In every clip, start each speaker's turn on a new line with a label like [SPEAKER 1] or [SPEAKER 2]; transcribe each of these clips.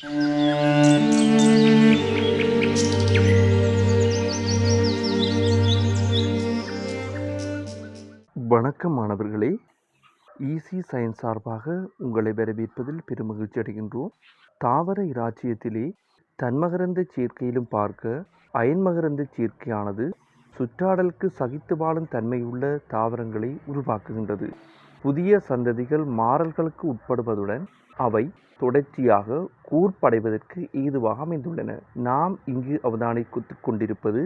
[SPEAKER 1] வணக்கம் மாணவர்களே easy science சார்பாக உங்களை வரவேற்பதில் பெருமகிழ்ச்சி அடைகின்றோம். தாவர இராச்சியத்திலே தன்மகரந்த சேர்க்கையிலும் பார்க்க அயன்மகரந்த சேர்க்கையானது சுற்றாடலுக்கு சகித்து வாழும் தன்மையுள்ள தாவரங்களை உருவாக்குகின்றது. புதிய சந்ததிகள் மாறல்களுக்கு உட்படுவதுடன் அவை தொடர்ச்சியாக கூர்ப்படைவதற்கு ஏதுவாக அமைந்துள்ளன. நாம் இங்கு அவதானித்துக் கொண்டிருப்பது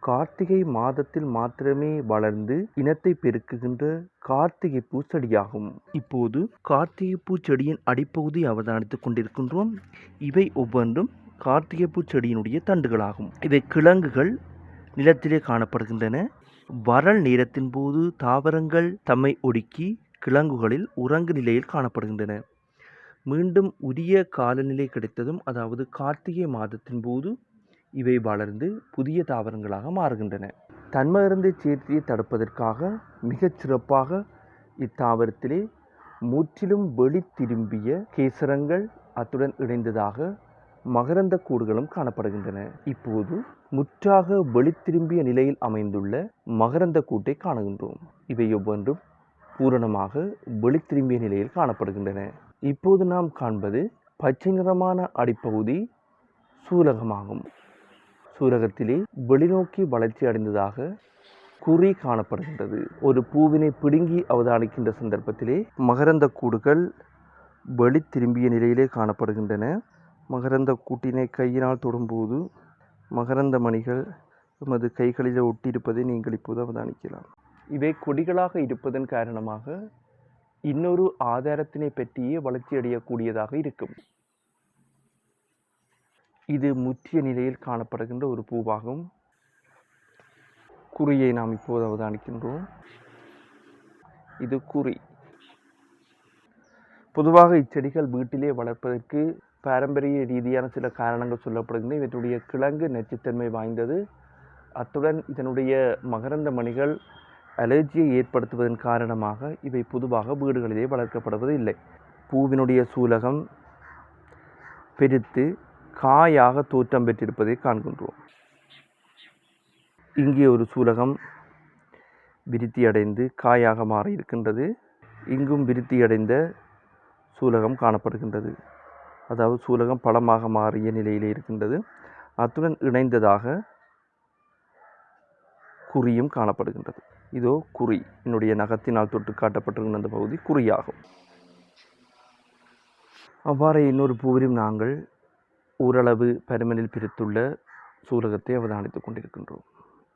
[SPEAKER 1] கார்த்திகை மாதத்தில் மாத்திரமே வளர்ந்து இனத்தை பெருக்குகின்ற கார்த்திகை பூ செடியாகும் இப்போது கார்த்திகை பூ செடியின் அடிப்பகுதி அவதானித்துக் கொண்டிருக்கின்றோம். இவை ஒவ்வொன்றும் கார்த்திகை பூ செடியினுடைய தண்டுகளாகும். இவை கிழங்குகள் நிலத்திலே காணப்படுகின்றன. வறள் நேரத்தின் போது தாவரங்கள் தம்மை ஒடுக்கி கிழங்குகளில் உறங்கு நிலையில் காணப்படுகின்றன. மீண்டும் உரிய காலநிலை கிடைத்ததும் அதாவது கார்த்திகை மாதத்தின் போது இவை வளர்ந்து புதிய தாவரங்களாக மாறுகின்றன. தன்மகரந்தை சேர்த்தியை தடுப்பதற்காக மிகச் சிறப்பாக இத்தாவரத்திலே முற்றிலும் வெளி திரும்பிய கேசரங்கள் அத்துடன் இணைந்ததாக மகரந்த கூடுகளும் காணப்படுகின்றன. இப்போது முற்றாக வெளித்திரும்பிய நிலையில் அமைந்துள்ள மகரந்த கூட்டை காணுகின்றோம். இவை ஒவ்வொன்றும் பூரணமாக வெளித்திரும்பிய நிலையில் காணப்படுகின்றன. இப்போது நாம் காண்பது பச்சை நிறமான அடிப்பகுதி சூலகமாகும். சூலகத்திலே வெளிநோக்கி வளர்ச்சி அடைந்ததாக குறி காணப்படுகின்றது. ஒரு பூவினை பிடுங்கி அவதானிக்கின்ற சந்தர்ப்பத்திலே மகரந்த கூடுகள் வெளி திரும்பிய நிலையிலே காணப்படுகின்றன. மகரந்த கூட்டினை கையினால் தொடும்போது மகரந்த மணிகள் எமது கைகளில் ஒட்டியிருப்பதை நீங்கள் இப்போது அவதானிக்கலாம். இவை கொடிகளாக இருப்பதன் காரணமாக இன்னொரு ஆதாரத்தினை பற்றியே வளர்ச்சி அடையக்கூடியதாக இருக்கும். இது முற்றிய நிலையில் காணப்படுகின்ற ஒரு பூவாகும். குறியை நாம் இப்போது அவதானிக்கின்றோம். இது குறி. பொதுவாக இச்செடிகள் வீட்டிலே வளர்ப்பதற்கு பாரம்பரிய ரீதியான சில காரணங்கள் சொல்லப்படுகின்றன. இவற்றுடைய கிழங்கு நச்சுத்தன்மை வாய்ந்தது. அத்துடன் இதனுடைய மகரந்த மணிகள் அலர்ஜியை ஏற்படுத்துவதன் காரணமாக இவை பொதுவாக வீடுகளிலே வளர்க்கப்படுவது இல்லை பூவினுடைய சூலகம் பெருத்து காயாக தோற்றம் பெற்றிருப்பதை காண்கின்றோம். இங்கே ஒரு சூலகம் விருத்தி அடைந்து காயாக மாறி இருக்கின்றது இங்கும் விருத்தி அடைந்த சூலகம் காணப்படுகின்றது. அதாவது சூலகம் பழமாக மாறிய நிலையிலே இருக்கின்றது. அத்துடன் இணைந்ததாக குறியும் காணப்படுகின்றது. இதோ குறி என்னுடைய நகத்தினால் தொட்டு காட்டப்பட்டிருக்கும் அந்த பகுதி குறியாகும். அவ்வாறு இன்னொரு பூவிலும் நாங்கள் ஓரளவு பருமனில் பிரித்துள்ள சூலகத்தை அவதானித்துக் கொண்டிருக்கின்றோம்.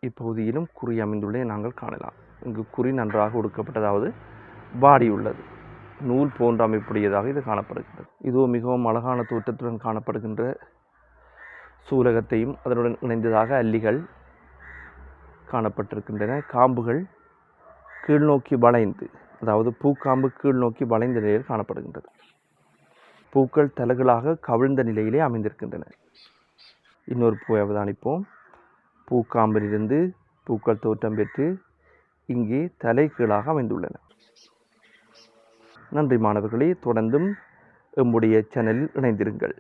[SPEAKER 1] இப்பகுதியிலும் குறி அமைந்துள்ளதை நாங்கள் காணலாம். இங்கு குறி நன்றாக ஒடுக்கப்பட்டதாவது வாடியுள்ளது. நூல் போன்ற அமைப்புடையதாக இது காணப்படுகின்றது. இதுவும் மிகவும் அழகான தோற்றத்துடன் காணப்படுகின்ற சூலகத்தையும் அதனுடன் இணைந்ததாக அல்லிகள் காணப்பட்டிருக்கின்றன. காம்புகள் கீழ்நோக்கி வளைந்து அதாவது பூக்காம்பு கீழ்நோக்கி வளைந்த நிலையில் காணப்படுகின்றது. பூக்கள் தலகளாக கவிழ்ந்த நிலையிலே அமைந்திருக்கின்றன. இன்னொரு பூவை அவதானிப்போம் பூக்காம்பிலிருந்து பூக்கள் தோற்றம் பெற்று இங்கே தலைகீழாக அமைந்துள்ளன. நன்றி மாணவர்களே தொடர்ந்தும் எம்முடைய சேனலில் இணைந்திருங்கள்.